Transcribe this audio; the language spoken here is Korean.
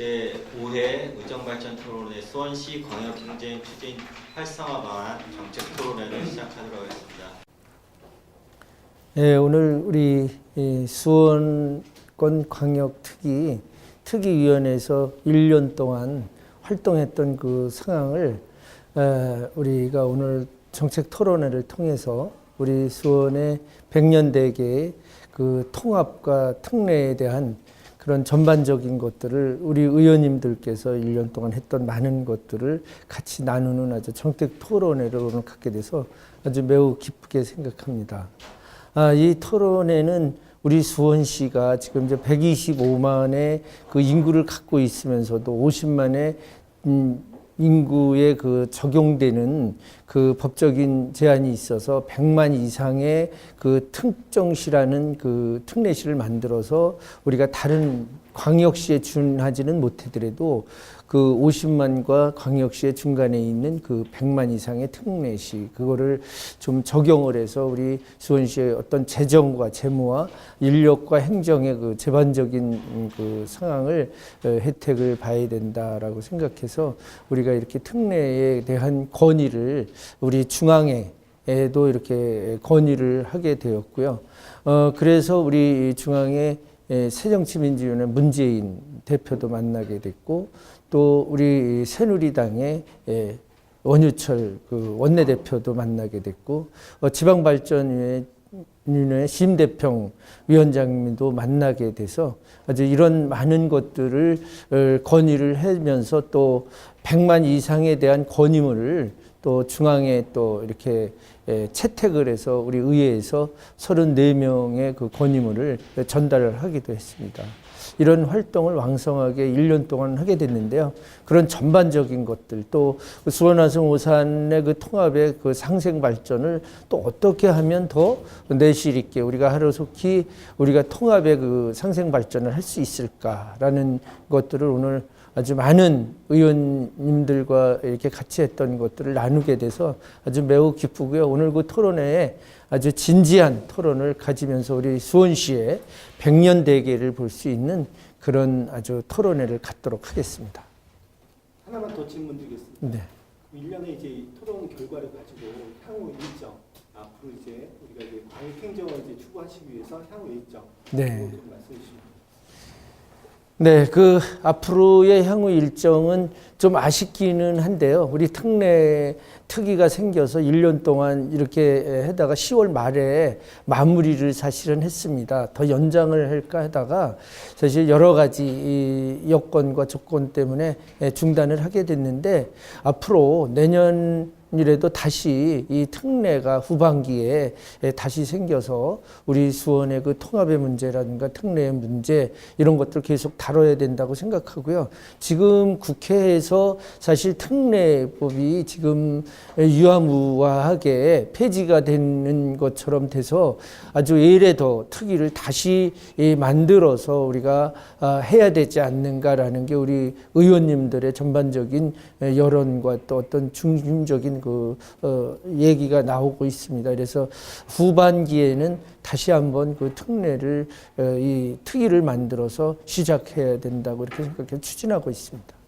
제5회 의정발전 토론회 수원시 광역경제인 추진 활성화 방안 정책 토론회를 시작하도록 하겠습니다. 예, 오늘 우리 이 수원권 광역 특위 특위 위원회에서 1년 동안 활동했던 그 상황을 에, 우리가 오늘 정책 토론회를 통해서 우리 수원의 백년대계의 그 통합과 특례에 대한 그런 전반적인 것들을 우리 의원님들께서 1년 동안 했던 많은 것들을 같이 나누는 아주 정책 토론회를 오늘 갖게 돼서 아주 매우 기쁘게 생각합니다. 아, 이 토론회는 우리 수원시가 지금 이제 125만의 그 인구를 갖고 있으면서도 50만의 음, 인구에 그 적용되는 그 법적인 제한이 있어서 100만 이상의 그 특정시라는 그 특례시를 만들어서 우리가 다른 광역시에 준하지는 못하더라도 그 50만과 광역시의 중간에 있는 그 100만 이상의 특례시 그거를 좀 적용을 해서 우리 수원시의 어떤 재정과 재무와 인력과 행정의 그 제반적인 그 상황을 어, 혜택을 봐야 된다라고 생각해서 우리가 이렇게 특례에 대한 건의를 우리 중앙에 에도 이렇게 건의를 하게 되었고요. 어, 그래서 우리 중앙의 에, 새정치민주연합 문재인 대표도 만나게 됐고 또 우리 새누리당의 에, 원유철 그 원내대표도 만나게 됐고 어, 지방발전위의 윤의 심대평 위원장님도 만나게 돼서 아주 이런 많은 것들을 어, 건의를 하면서 또 100만 이상에 대한 건의물을 또 중앙에 또 이렇게 에, 채택을 해서 우리 의회에서 34명의 그 건의물을 전달을 하기도 했습니다. 이런 활동을 왕성하게 1년 동안 하게 됐는데요. 그런 전반적인 것들 또 수원화성 오산의 그 통합의 그 상생 발전을 또 어떻게 하면 더 내실 있게 우리가 하루속히 우리가 통합의 그 상생 발전을 할 수 있을까라는 것들을 오늘 아주 많은 의원님들과 이렇게 같이 했던 것들을 나누게 돼서 아주 매우 기쁘고요. 오늘 그 토론회에 아주 진지한 토론을 가지면서 우리 수원시의 백년 대계를 볼 수 있는 그런 아주 토론회를 갖도록 하겠습니다. 하나만 더 질문 드리겠습니다. 네. 1년에 이제 이 토론 결과를 가지고 향후 일정 앞으로 이제 우리가 이제 광역 행정을 이제 추구하시기 위해서 향후 일정 네. 좀 말씀해 주시면 네, 그 앞으로의 향후 일정은 좀 아쉽기는 한데요. 우리 특례 특위가 생겨서 1년 동안 이렇게 하다가 10월 말에 마무리를 사실은 했습니다. 더 연장을 할까 하다가 사실 여러 가지 이 여건과 조건 때문에 중단을 하게 됐는데 앞으로 내년 이래도 다시 이 특례가 후반기에 다시 생겨서 우리 수원의 그 통합의 문제라든가 특례의 문제 이런 것들 계속 다뤄야 된다고 생각하고요. 지금 국회에서 사실 특례법이 지금 유아무화하게 폐지가 되는 것처럼 돼서 아주 예래 더 특위를 다시 만들어서 우리가 아, 해야 되지 않는가라는 게 우리 의원님들의 전반적인 여론과 또 어떤 중심적인 그 어, 얘기가 나오고 있습니다. 그래서 후반기에는 다시 한번 그 특례를 어, 이 특위를 만들어서 시작해야 된다고 이렇게 생각해 추진하고 있습니다.